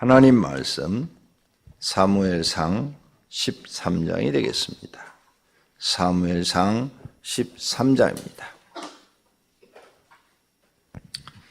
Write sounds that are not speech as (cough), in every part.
하나님 말씀 사무엘상 13장이 되겠습니다. 사무엘상 13장입니다.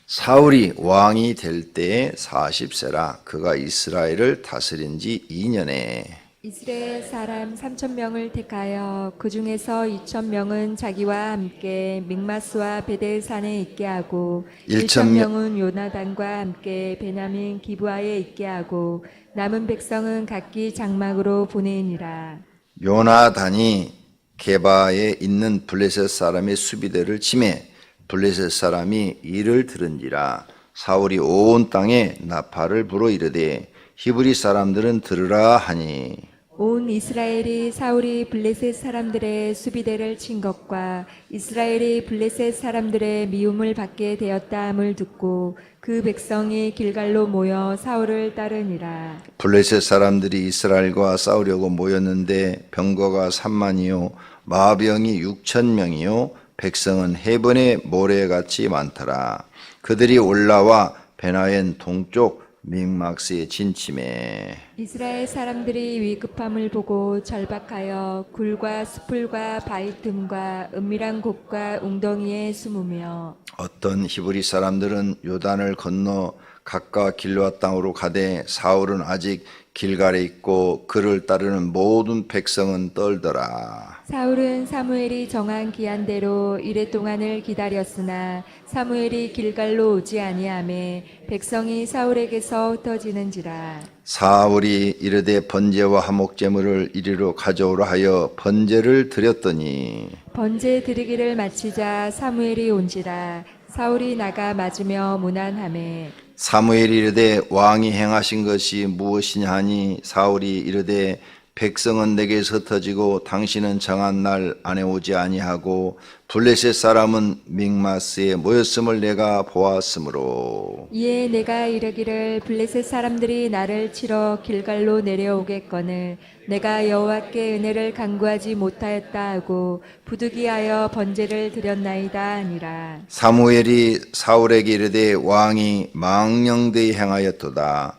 사울이 왕이 될 때에 40세라 그가 이스라엘을 다스린 지 2년에 이스라엘 사람 3천 명을 택하여 그 중에서 2천 명은 자기와 함께 믹마스와 베델 산에 있게 하고 일천 1천 명- 명은 요나단과 함께 베냐민 기브아에 있게 하고 남은 백성은 각기 장막으로 보내니라. 요나단이 게바에 있는 블레셋 사람의 수비대를 침해 블레셋 사람이 이를 들은지라 사울이 온 땅에 나팔을 불어 이르되 히브리 사람들은 들으라 하니 온 이스라엘이 사울이 블레셋 사람들의 수비대를 친 것과 이스라엘이 블레셋 사람들의 미움을 받게 되었다함을 듣고 그 백성이 길갈로 모여 사울을 따르니라. 블레셋 사람들이 이스라엘과 싸우려고 모였는데 병거가 3만이요 마병이 6천 명이요 백성은 해변의 모래같이 많더라 그들이 올라와 베나엔 동쪽 믹막스에 진침해 이스라엘 사람들이 위급함을 보고 절박하여 굴과 수풀과 바위 틈과 은밀한 곳과 웅덩이에 숨으며 어떤 히브리 사람들은 요단을 건너 각각 길로아 땅으로 가되 사울은 아직 길갈에 있고 그를 따르는 모든 백성은 떨더라. 사울은 사무엘이 정한 기한대로 이래 동안을 기다렸으나 사무엘이 길갈로 오지 아니하매 백성이 사울에게서 흩어지는지라 사울이 이르되 번제와 화목 제물을 이리로 가져오라 하여 번제를 드렸더니 번제 드리기를 마치자 사무엘이 온지라 사울이 나가 맞으며 무난하매 사무엘이 이르되 왕이 행하신 것이 무엇이냐 하니 사울이 이르되 백성은 내게서 흩어지고 당신은 정한 날 안에 오지 아니하고 블레셋 사람은 믹마스에 모였음을 내가 보았으므로 이에 내가 이르기를 블레셋 사람들이 나를 치러 길갈로 내려오겠거늘 내가 여호와께 은혜를 간구하지 못하였다 하고 부득이하여 번제를 드렸나이다 아니라 사무엘이 사울에게 이르되 왕이 망령되이 행하였도다.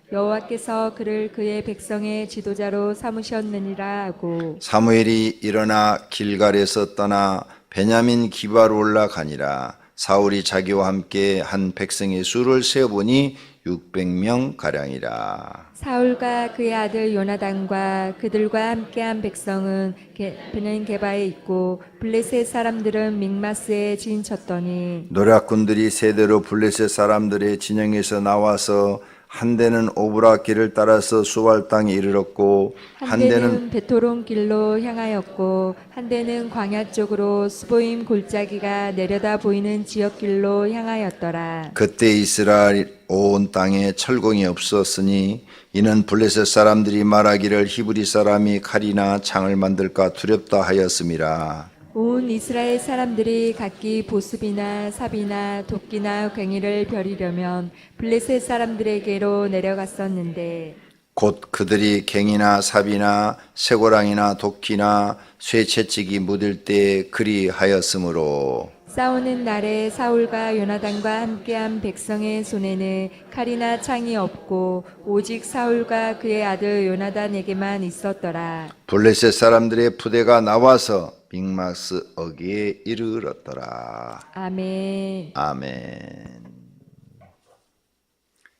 여호와께서 그를 그의 백성의 지도자로 삼으셨느니라 하고 사무엘이 일어나 길갈에서 떠나 베냐민 기바로 올라가니라. 사울이 자기와 함께 한 백성의 수를 세어보니 600명 가량이라. 사울과 그의 아들 요나단과 그들과 함께한 백성은 베는 게바에 있고 블레셋 사람들은 믹마스에 진쳤더니 노략군들이 세대로 블레셋 사람들의 진영에서 나와서 한 대는 오브라 길을 따라서 수발 땅에 이르렀고 한 대는 베토론 길로 향하였고 한 대는 광야 쪽으로 스보임 골짜기가 내려다 보이는 지역 길로 향하였더라. 그때 이스라엘 온 땅에 철공이 없었으니 이는 블레셋 사람들이 말하기를 히브리 사람이 칼이나 창을 만들까 두렵다 하였음이라 온 이스라엘 사람들이 각기 보습이나 삽이나 도끼나 괭이를 벼리려면 블레셋 사람들에게로 내려갔었는데 곧 그들이 갱이나 삽이나 쇠고랑이나 도끼나 쇠채찍이 묻을 때 그리하였으므로 싸우는 날에 사울과 요나단과 함께한 백성의 손에는 칼이나 창이 없고 오직 사울과 그의 아들 요나단에게만 있었더라. 블레셋 사람들의 부대가 나와서 빅마스 어기에 이르렀더라. 아멘. 아멘.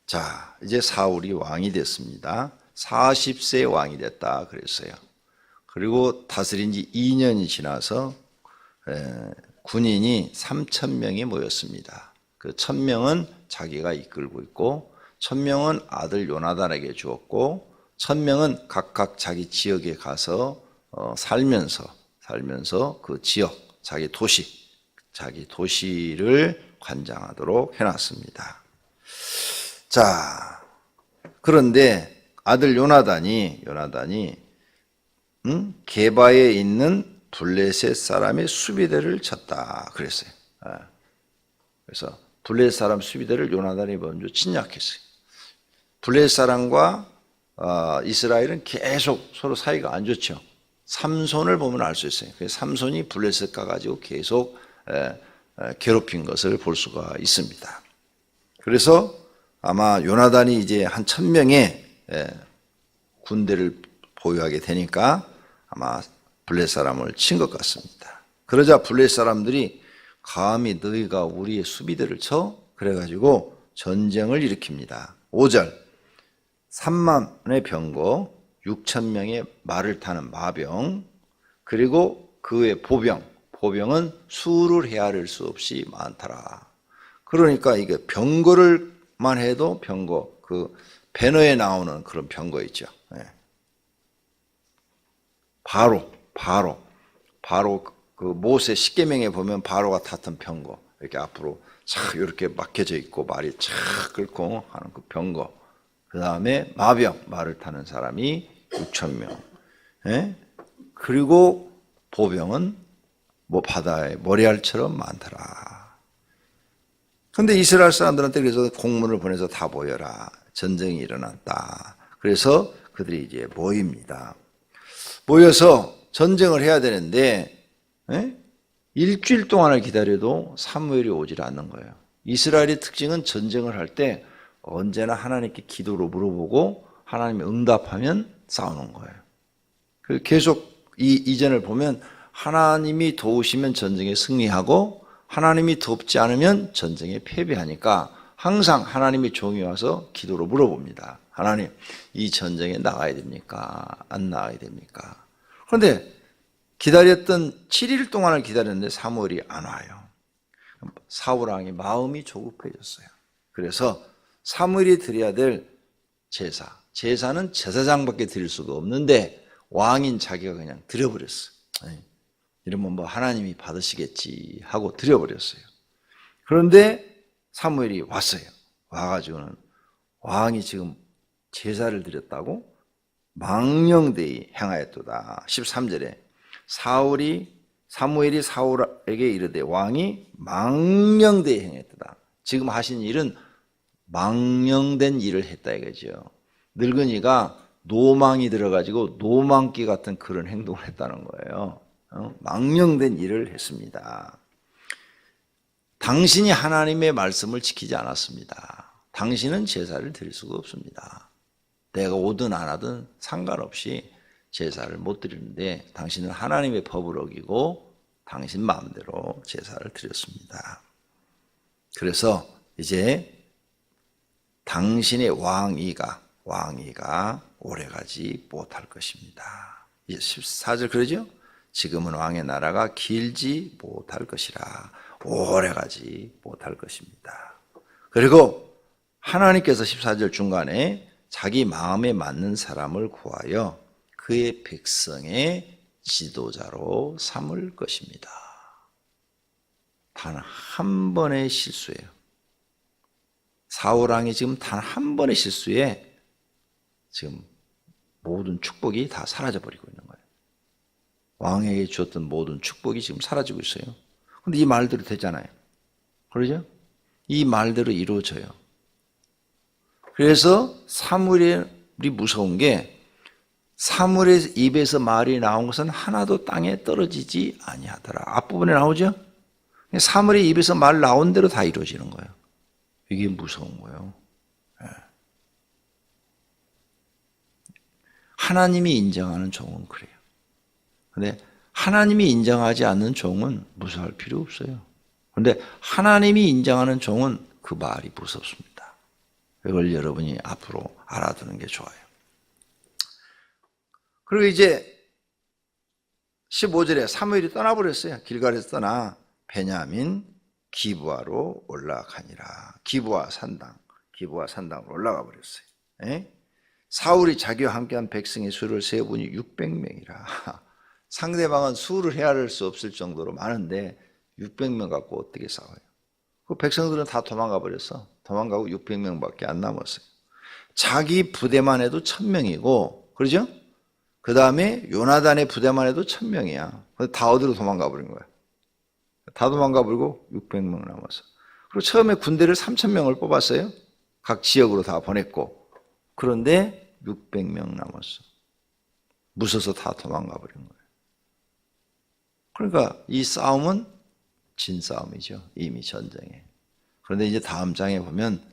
자, 이제 사울이 왕이 됐습니다. 40세 왕이 됐다 그랬어요. 그리고 다스린 지 2년이 지나서 에, 군인이 3천 명이 모였습니다. 그 1000명은 자기가 이끌고 있고 1000명은 아들 요나단에게 주었고 1000명은 각각 자기 지역에 가서 어, 살면서 살면서 그 지역, 자기 도시, 자기 도시를 관장하도록 해놨습니다. 자, 그런데 아들 요나단이 요나단이 음? 게바에 있는 블레셋 사람의 수비대를 쳤다 그랬어요. 예. 그래서 블레셋 사람 수비대를 요나단이 먼저 침략했어요. 블레셋 사람과 어, 이스라엘은 계속 서로 사이가 안 좋죠. 삼손을 보면 알 수 있어요. 그래서 삼손이 블레셋 가가지고 계속 괴롭힌 것을 볼 수가 있습니다. 그래서 아마 요나단이 이제 한 천 명의 에, 군대를 보유하게 되니까 아마 블레 사람을 친 것 같습니다. 그러자 블레 사람들이 감히 너희가 우리의 수비대를 쳐 그래가지고 전쟁을 일으킵니다. 5절 3만의 병거 6천 명의 말을 타는 마병 그리고 그의 보병 보병은 수를 헤아릴 수 없이 많더라. 그러니까 이게 병거를만 해도 병거 그 배너에 나오는 그런 병거 있죠. 예. 바로 바로 바로 그 모세 십계명에 보면 바로가 탔던 병거 이렇게 앞으로 착 이렇게 막혀져 있고 말이 착 끓고 하는 그 병거 그 다음에 마병 말을 타는 사람이 6천 명 예? 그리고 보병은 뭐 바다의 모래알처럼 많더라. 근데 이스라엘 사람들한테 그래서 공문을 보내서 다 모여라. 전쟁이 일어났다. 그래서 그들이 이제 모입니다. 모여서 전쟁을 해야 되는데 예? 일주일 동안을 기다려도 사무엘이 오질 않는 거예요. 이스라엘의 특징은 전쟁을 할 때 언제나 하나님께 기도로 물어보고 하나님이 응답하면 싸우는 거예요. 그 계속 이 이전을 보면 하나님이 도우시면 전쟁에 승리하고 하나님이 돕지 않으면 전쟁에 패배하니까 항상 하나님의 종이 와서 기도로 물어봅니다. 하나님, 이 전쟁에 나가야 됩니까? 안 나가야 됩니까? 그런데 기다렸던 7일 동안을 기다렸는데 사무엘이 안 와요. 사울왕이 마음이 조급해졌어요. 그래서 사무엘이 드려야 될 제사, 제사는 제사장밖에 드릴 수가 없는데 왕인 자기가 그냥 드려버렸어. 요 이러면 뭐 하나님이 받으시겠지 하고 드려버렸어요. 그런데 사무엘이 왔어요. 와가지고는 왕이 지금 제사를 드렸다고 망령되이 행하였도다. 13절에 사울이 사무엘이 사울에게 이르되 왕이 망령되이 행했도다. 지금 하신 일은 망령된 일을 했다 이거죠. 늙은이가 노망이 들어가지고 노망기 같은 그런 행동을 했다는 거예요. 어? 망령된 일을 했습니다. 당신이 하나님의 말씀을 지키지 않았습니다. 당신은 제사를 드릴 수가 없습니다. 내가 오든 안 하든 상관없이 제사를 못 드리는데 당신은 하나님의 법을 어기고 당신 마음대로 제사를 드렸습니다. 그래서 이제 당신의 왕위가 왕위가 오래가지 못할 것입니다. 14절 그러죠? 지금은 왕의 나라가 길지 못할 것이라 오래가지 못할 것입니다. 그리고 하나님께서 14절 중간에 자기 마음에 맞는 사람을 구하여 그의 백성의 지도자로 삼을 것입니다. 단 한 번의 실수예요. 사울 왕이 지금 단 한 번의 실수에 지금 모든 축복이 다 사라져 버리고 있는 거예요. 왕에게 주었던 모든 축복이 지금 사라지고 있어요. 근데 이 말대로 되잖아요. 그러죠? 이 말대로 이루어져요. 그래서 사물이 무서운 게 사물의 입에서 말이 나온 것은 하나도 땅에 떨어지지 아니하더라. 앞부분에 나오죠? 사물의 입에서 말 나온 대로 다 이루어지는 거예요. 이게 무서운 거예요. 예. 하나님이 인정하는 종은 그래요. 근데 하나님이 인정하지 않는 종은 무서워할 필요 없어요. 그런데 하나님이 인정하는 종은 그 말이 무섭습니다. 이걸 여러분이 앞으로 알아두는 게 좋아요. 그리고 이제 15절에 사무엘이 떠나버렸어요. 길갈에서 떠나 베냐민 기부하로 올라가니라. 기부하 산당, 기부하 산당으로 올라가 버렸어요. 에? 사울이 자기와 함께한 백성의 수를 세어보니 600명이라. (laughs) 상대방은 수를 헤아릴 수 없을 정도로 많은데 600명 갖고 어떻게 싸워요? 그 백성들은 다 도망가 버렸어. 도망가고 600명밖에 안 남았어요. 자기 부대만 해도 1000명이고, 그러죠? 그 다음에 요나단의 부대만 해도 천 명이야. 근데 다 어디로 도망가 버린 거야. 다 도망가 버리고 600명 남았어. 그리고 처음에 군대를 3천 명을 뽑았어요. 각 지역으로 다 보냈고. 그런데 600명 남았어. 무서워서 다 도망가 버린 거예요. 그러니까 이 싸움은 진 싸움이죠. 이미 전쟁에. 그런데 이제 다음 장에 보면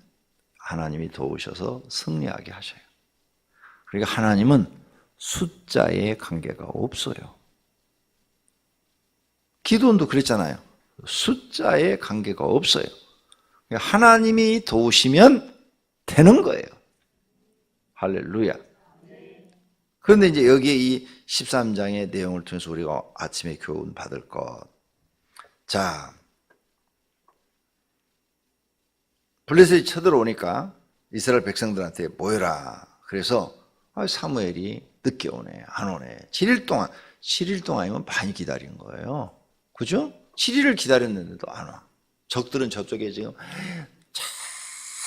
하나님이 도우셔서 승리하게 하셔요. 그러니까 하나님은 숫자에 관계가 없어요. 기도원도 그랬잖아요. 숫자에 관계가 없어요. 하나님이 도우시면 되는 거예요. 할렐루야. 그런데 이제 여기에 이 13장의 내용을 통해서 우리가 아침에 교훈 받을 것. 자, 블레셋이 쳐들어오니까 이스라엘 백성들한테 모여라. 그래서 아, 사무엘이 늦게 오네, 안 오네. 7일 동안, 7일 동안이면 많이 기다린 거예요. 그죠? 7일을 기다렸는데도 안 와. 적들은 저쪽에 지금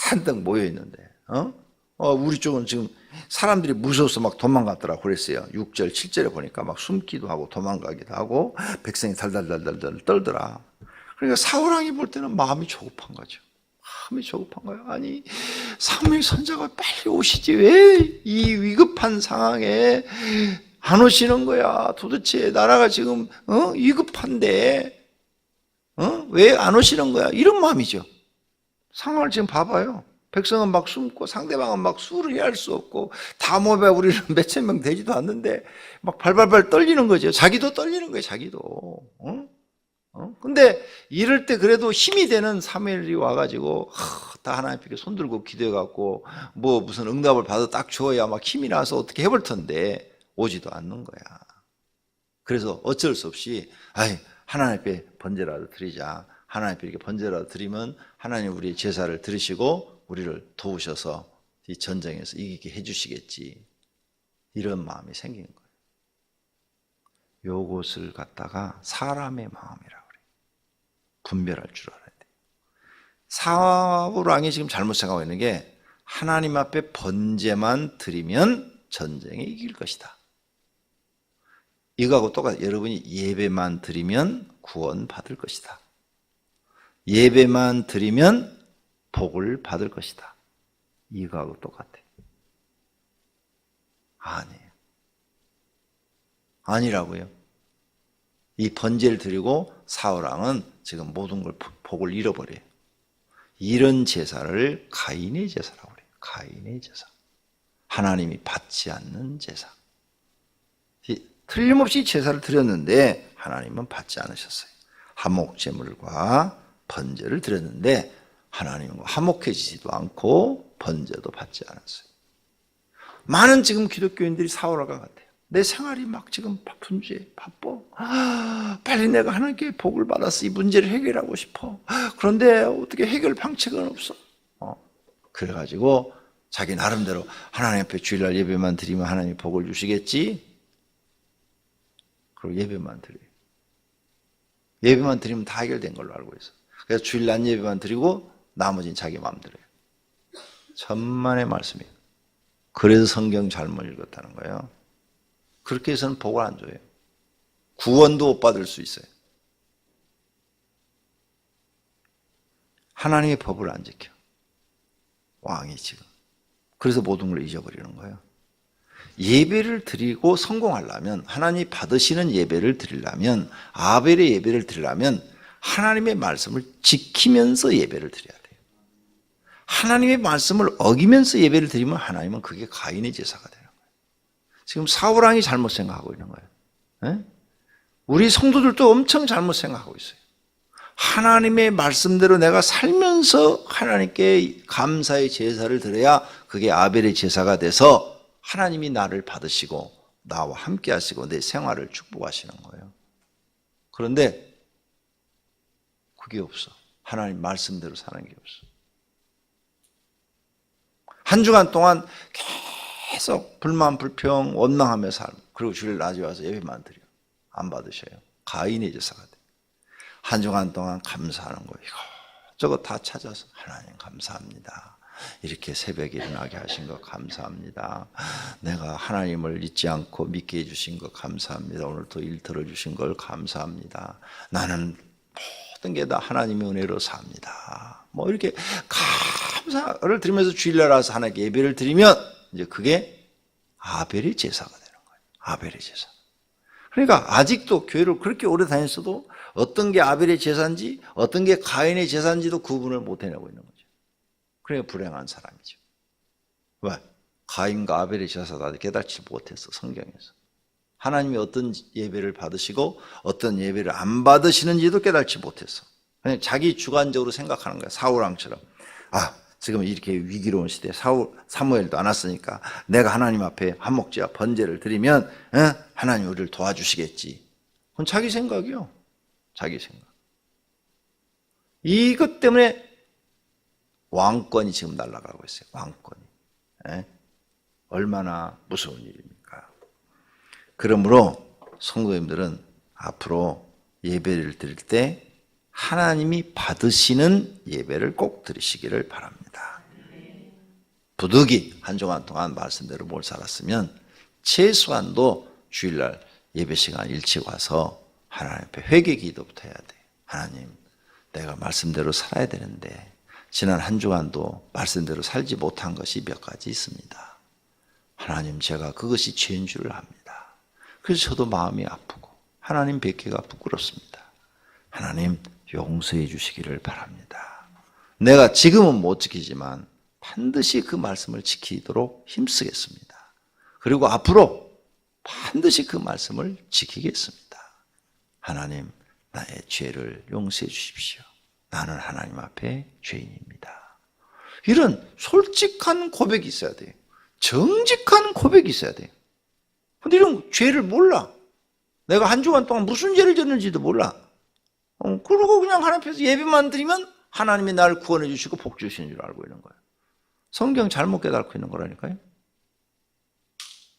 잔뜩 모여 있는데, 어? 어, 우리 쪽은 지금 사람들이 무서워서 막 도망갔더라고 그랬어요. 6절, 7절에 보니까 막 숨기도 하고 도망가기도 하고 백성이 달달달달달 떨더라. 그러니까 사울왕이 볼 때는 마음이 조급한 거죠. 마음이 조급한 거예요. 아니, 사무엘 선자가 빨리 오시지. 왜 이 위급한 상황에 안 오시는 거야? 도대체 나라가 지금, 어? 위급한데, 어? 왜 안 오시는 거야? 이런 마음이죠. 상황을 지금 봐봐요. 백성은 막 숨고 상대방은 막 수를 해할 수 없고 다 모여 우리는 (laughs) 몇천 명 되지도 않는데 막 발발발 떨리는 거죠. 자기도 떨리는 거예요. 자기도. 어? 어? 근데 이럴 때 그래도 힘이 되는 사무엘이 와가지고 하, 다 하나님께 손들고 기도해갖고 뭐 무슨 응답을 받아 딱 줘야 막 힘이 나서 어떻게 해볼 텐데 오지도 않는 거야. 그래서 어쩔 수 없이 아이 하나님 앞에 번제라도 드리자. 하나님 앞에 이렇게 번제라도 드리면 하나님 우리 제사를 들으시고 우리를 도우셔서 이 전쟁에서 이기게 해주시겠지. 이런 마음이 생긴 거예요. 요것을 갖다가 사람의 마음이라고 그래요. 분별할 줄 알아야 돼요. 사울 왕이 지금 잘못 생각하고 있는 게 하나님 앞에 번제만 드리면 전쟁에 이길 것이다. 이거하고 똑같아. 여러분이 예배만 드리면 구원 받을 것이다. 예배만 드리면 복을 받을 것이다. 이거하고 똑같아. 아니에요. 아니라고요. 이 번제를 드리고 사울왕은 지금 모든 걸 복을 잃어버려요. 이런 제사를 가인의 제사라고 그래요. 가인의 제사. 하나님이 받지 않는 제사. 이- 틀림없이 제사를 드렸는데 하나님은 받지 않으셨어요. 화목 제물과 번제를 드렸는데 하나님과 화목해지지도 않고 번제도 받지 않았어요. 많은 지금 기독교인들이 사울과 같아요. 내 생활이 막 지금 바쁜지 바빠. 아, 빨리 내가 하나님께 복을 받아서 이 문제를 해결하고 싶어. 아, 그런데 어떻게 해결 방책은 없어. 어, 그래가지고 자기 나름대로 하나님 앞에 주일날 예배만 드리면 하나님이 복을 주시겠지. 그리고 예배만 드려요. 예배만 드리면 다 해결된 걸로 알고 있어. 그래서 주일 날 예배만 드리고 나머지는 자기 마음대로요. 천만의 말씀이에요. 그래서 성경 잘못 읽었다는 거예요. 그렇게 해서는 복을 안 줘요. 구원도 못 받을 수 있어요. 하나님의 법을 안 지켜. 왕이 지금. 그래서 모든 걸 잊어버리는 거예요. 예배를 드리고 성공하려면 하나님이 받으시는 예배를 드리려면 아벨의 예배를 드리려면 하나님의 말씀을 지키면서 예배를 드려야 돼요. 하나님의 말씀을 어기면서 예배를 드리면 하나님은 그게 가인의 제사가 되는 거예요. 지금 사울 왕이 잘못 생각하고 있는 거예요. 예? 우리 성도들도 엄청 잘못 생각하고 있어요. 하나님의 말씀대로 내가 살면서 하나님께 감사의 제사를 드려야 그게 아벨의 제사가 돼서 하나님이 나를 받으시고 나와 함께 하시고 내 생활을 축복하시는 거예요. 그런데 그게 없어. 하나님 말씀대로 사는 게 없어. 한 주간 동안 계속 불만, 불평, 원망하며 삶. 그리고 주일 낮에 와서 예배만 드려. 안 받으셔요. 가인의 제사가 돼. 한 주간 동안 감사하는 거 이거 저거 다 찾아서 하나님 감사합니다. 이렇게 새벽에 일어나게 하신 것 감사합니다. 내가 하나님을 잊지 않고 믿게 해주신 것 감사합니다. 오늘 또 일 들어주신 걸 감사합니다. 나는 모든 게 다 하나님의 은혜로 삽니다. 뭐 이렇게 감사를 드리면서 주일날 와서 하나님께 예배를 드리면 이제 그게 아벨의 제사가 되는 거예요. 아벨의 제사. 그러니까 아직도 교회를 그렇게 오래 다녔어도 어떤 게 아벨의 제사인지 어떤 게 가인의 제사인지도 구분을 못 해내고 있는 거죠. 그러니까 불행한 사람이죠. 왜? 가인과 아벨의 제사도 깨닫지 못했어, 성경에서. 하나님이 어떤 예배를 받으시고 어떤 예배를 안 받으시는지도 깨닫지 못했어. 그냥 자기 주관적으로 생각하는 거야. 사울왕처럼. 아, 지금 이렇게 위기로운 시대에 사울, 사무엘도 안 왔으니까 내가 하나님 앞에 한목지와 번제를 드리면 어? 하나님 우리를 도와주시겠지. 그건 자기 생각이요. 자기 생각. 이것 때문에 왕권이 지금 날아가고 있어요. 왕권이. 예? 얼마나 무서운 일입니까? 그러므로 성도님들은 앞으로 예배를 드릴 때 하나님이 받으시는 예배를 꼭 드리시기를 바랍니다. 부득이 한 주간 동안 말씀대로 뭘 살았으면 최소한도 주일날 예배 시간 일찍 와서 하나님 앞에 회개 기도부터 해야 돼. 하나님, 내가 말씀대로 살아야 되는데 지난 한 주간도 말씀대로 살지 못한 것이 몇 가지 있습니다. 하나님, 제가 그것이 죄인 줄을 압니다. 그래서 저도 마음이 아프고 하나님 뵙기가 부끄럽습니다. 하나님 용서해 주시기를 바랍니다. 내가 지금은 못 지키지만 반드시 그 말씀을 지키도록 힘쓰겠습니다. 그리고 앞으로 반드시 그 말씀을 지키겠습니다. 하나님, 나의 죄를 용서해 주십시오. 나는 하나님 앞에 죄인입니다. 이런 솔직한 고백이 있어야 돼요. 정직한 고백이 있어야 돼요. 근데 이런 죄를 몰라. 내가 한 주간 동안 무슨 죄를 졌는지도 몰라. 어, 그러고 그냥 하나님 앞에서 예배만 드리면 하나님이 나를 구원해 주시고 복 주시는 줄 알고 있는 거예요. 성경 잘못 깨닫고 있는 거라니까요.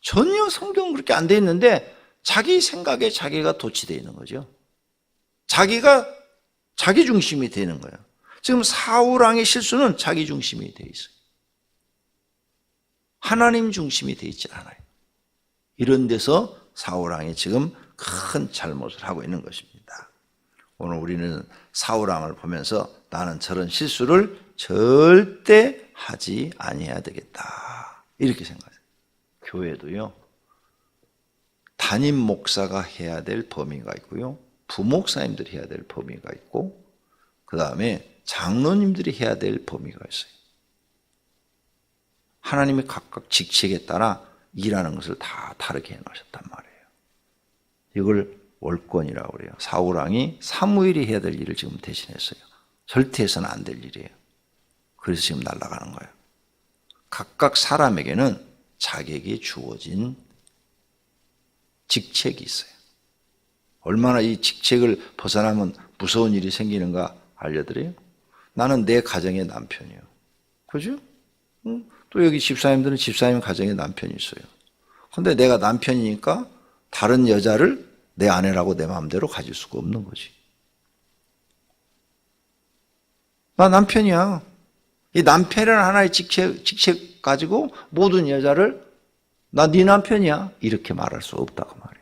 전혀 성경 그렇게 안 돼 있는데 자기 생각에 자기가 도취되어 있는 거죠. 자기가 자기 중심이 되는 거예요. 지금 사우랑의 실수는 자기 중심이 되어 있어요. 하나님 중심이 되어 있지 않아요. 이런 데서 사우랑이 지금 큰 잘못을 하고 있는 것입니다. 오늘 우리는 사우랑을 보면서 나는 저런 실수를 절대 하지 아니해야 되겠다. 이렇게 생각해요. 교회도요. 담임 목사가 해야 될 범위가 있고요. 부목사님들이 해야 될 범위가 있고 그 다음에 장로님들이 해야 될 범위가 있어요. 하나님이 각각 직책에 따라 일하는 것을 다 다르게 해놓으셨단 말이에요. 이걸 월권이라고 그래요. 사우랑이 사무엘이 해야 될 일을 지금 대신했어요. 절대 해서는 안 될 일이에요. 그래서 지금 날아가는 거예요. 각각 사람에게는 자격이 주어진 직책이 있어요. 얼마나 이 직책을 벗어나면 무서운 일이 생기는가 알려드려요? 나는 내 가정의 남편이요. 그죠? 응? 또 여기 집사님들은 집사님 가정에 남편이 있어요. 근데 내가 남편이니까 다른 여자를 내 아내라고 내 마음대로 가질 수가 없는 거지. 나 남편이야. 이 남편이라는 하나의 직책, 직책 가지고 모든 여자를 나 네 남편이야. 이렇게 말할 수 없다고 말이야.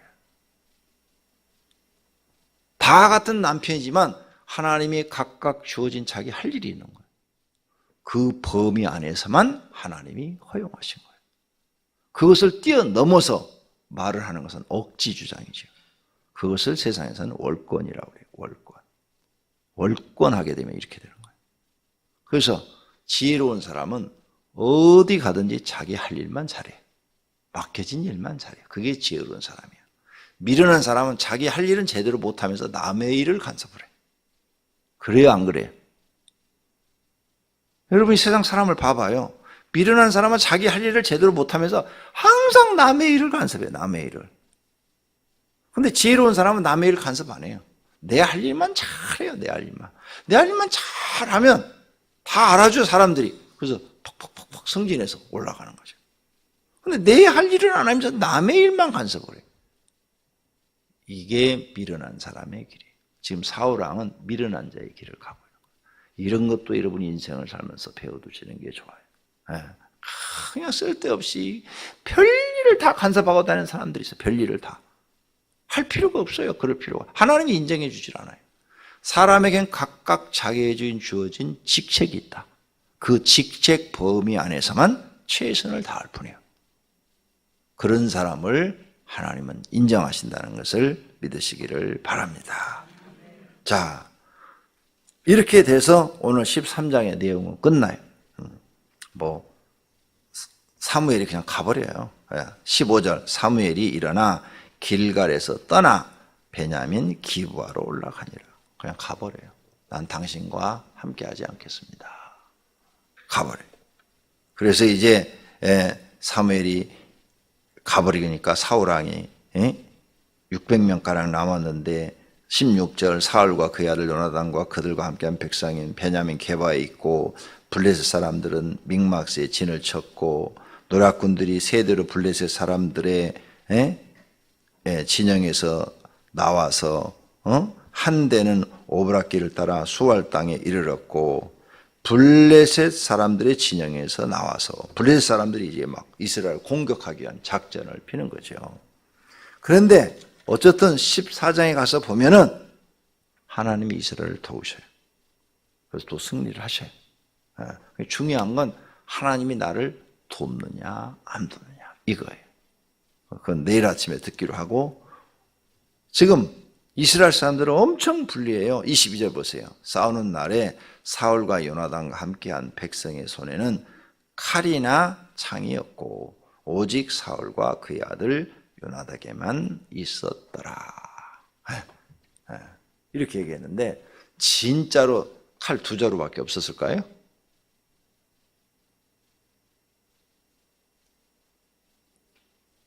다 같은 남편이지만 하나님이 각각 주어진 자기 할 일이 있는 거예요. 그 범위 안에서만 하나님이 허용하신 거예요. 그것을 뛰어넘어서 말을 하는 것은 억지 주장이죠. 그것을 세상에서는 월권이라고 해요. 월권. 월권하게 되면 이렇게 되는 거예요. 그래서 지혜로운 사람은 어디 가든지 자기 할 일만 잘해. 맡겨진 일만 잘해. 그게 지혜로운 사람이야. 미련한 사람은 자기 할 일은 제대로 못하면서 남의 일을 간섭을 해. 그래요, 안 그래요? 여러분 이 세상 사람을 봐봐요. 미련한 사람은 자기 할 일을 제대로 못하면서 항상 남의 일을 간섭해요, 남의 일을. 근데 지혜로운 사람은 남의 일을 간섭 안 해요. 내 할 일만 잘해요, 내 할 일만. 내 할 일만 잘하면 다 알아줘, 사람들이. 그래서 퍽퍽퍽퍽 성진해서 올라가는 거죠. 근데 내 할 일을 안 하면서 남의 일만 간섭을 해요. 이게 미련한 사람의 길이에요. 지금 사울왕은 미련한 자의 길을 가고 있는 거예요. 이런 것도 여러분이 인생을 살면서 배워두시는 게 좋아요. 예. 그냥 쓸데없이 별일을 다 간섭하고 다니는 사람들이 있어요. 별일을 다. 할 필요가 없어요. 그럴 필요가. 하나님이 인정해 주질 않아요. 사람에겐 각각 자기에 주어진 직책이 있다. 그 직책 범위 안에서만 최선을 다할 뿐이에요. 그런 사람을 하나님은 인정하신다는 것을 믿으시기를 바랍니다. 자, 이렇게 돼서 오늘 13장의 내용은 끝나요. 음, 뭐, 사무엘이 그냥 가버려요. 15절 사무엘이 일어나 길갈에서 떠나 베냐민 기부하러 올라가니라. 그냥 가버려요. 난 당신과 함께하지 않겠습니다. 가버려요. 그래서 이제 예, 사무엘이 가버리니까 사울왕이 600명 가량 남았는데 16절 사울과 그의 아들 요나단과 그들과 함께한 백성인 베냐민 게바에 있고 블레셋 사람들은 믹막스에 진을 쳤고 노략군들이 세대로 블레셋 사람들의 예? 예, 진영에서 나와서 어? 한 대는 오브라길을 따라 수알 땅에 이르렀고 블레셋 사람들의 진영에서 나와서 블레셋 사람들이 이제 막 이스라엘 공격하기 위한 작전을 피는 거죠. 그런데 어쨌든 14장에 가서 보면은 하나님이 이스라엘을 도우셔요. 그래서 또 승리를 하셔요. 예, 중요한 건 하나님이 나를 돕느냐 안 돕느냐 이거예요. 그건 내일 아침에 듣기로 하고 지금 이스라엘 사람들은 엄청 불리해요. 22절 보세요. 싸우는 날에 사울과 요나단과 함께한 백성의 손에는 칼이나 창이었고 오직 사울과 그의 아들 요나단에게만 있었더라. 예, 예. 이렇게 얘기했는데 진짜로 칼 두 자루밖에 없었을까요?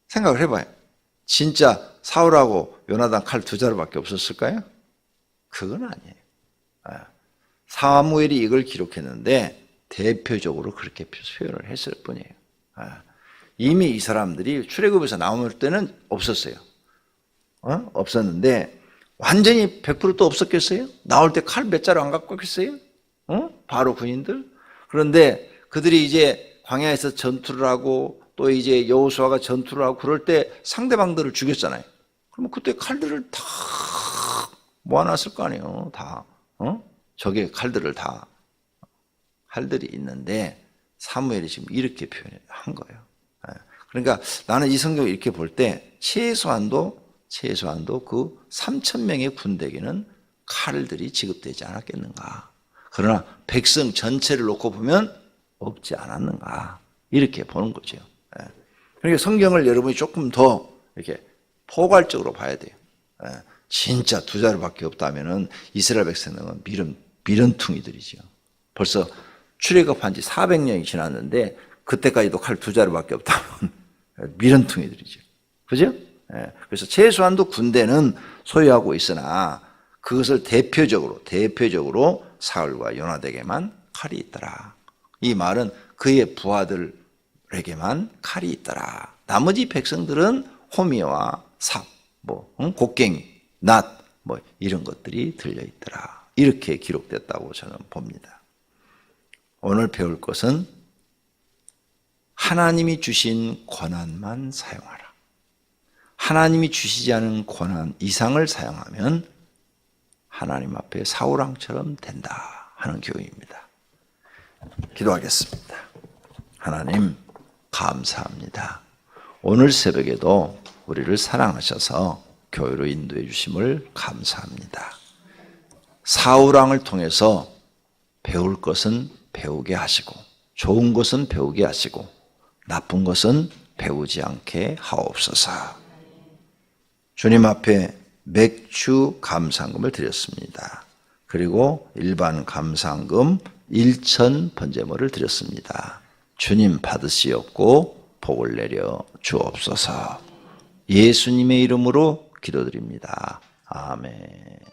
생각을 해봐요. 진짜 사울하고 요나단 칼 두 자루밖에 없었을까요? 그건 아니에요. 아, 사무엘이 이걸 기록했는데 대표적으로 그렇게 표현을 했을 뿐이에요. 아, 이미 이 사람들이 출애굽에서 나올 때는 없었어요. 어? 없었는데 완전히 100%또 없었겠어요? 나올 때 칼 몇 자루 안 갖고 갔겠어요? 어? 바로 군인들? 그런데 그들이 이제 광야에서 전투를 하고 또 이제 여호수아가 전투를 하고 그럴 때 상대방들을 죽였잖아요. 그러면 그때 칼들을 다 모아놨을 거 아니에요. 다. 어? 적의 칼들을 다. 칼들이 있는데 사무엘이 지금 이렇게 표현한 거예요. 예. 그러니까 나는 이 성경을 이렇게 볼 때 최소한도 최소한도 그 3천 명의 군대에게는 칼들이 지급되지 않았겠는가. 그러나 백성 전체를 놓고 보면 없지 않았는가. 이렇게 보는 거죠. 예. 그러니까 성경을 여러분이 조금 더 이렇게 포괄적으로 봐야 돼요. 예. 진짜 두 자루밖에 없다면은 이스라엘 백성은 미련 미련퉁이들이죠. 벌써 출애굽한 지 400년이 지났는데 그때까지도 칼 두 자루밖에 없다면 (laughs) 미련퉁이들이죠. 그죠? 예. 그래서 최소한도 군대는 소유하고 있으나 그것을 대표적으로 대표적으로 사울과 요나에게만 칼이 있더라. 이 말은 그의 부하들 에게만 칼이 있더라. 나머지 백성들은 호미와 삽, 뭐 응? 곡괭이, 낫, 뭐 이런 것들이 들려 있더라. 이렇게 기록됐다고 저는 봅니다. 오늘 배울 것은 하나님이 주신 권한만 사용하라. 하나님이 주시지 않은 권한 이상을 사용하면 하나님 앞에 사우랑처럼 된다 하는 교훈입니다. 기도하겠습니다. 하나님, 감사합니다. 오늘 새벽에도 우리를 사랑하셔서 교회로 인도해 주심을 감사합니다. 사우랑을 통해서 배울 것은 배우게 하시고, 좋은 것은 배우게 하시고, 나쁜 것은 배우지 않게 하옵소서. 주님 앞에 맥주 감상금을 드렸습니다. 그리고 일반 감상금 1천 번제물을 드렸습니다. 주님 받으시옵고 복을 내려 주옵소서. 예수님의 이름으로 기도드립니다. 아멘.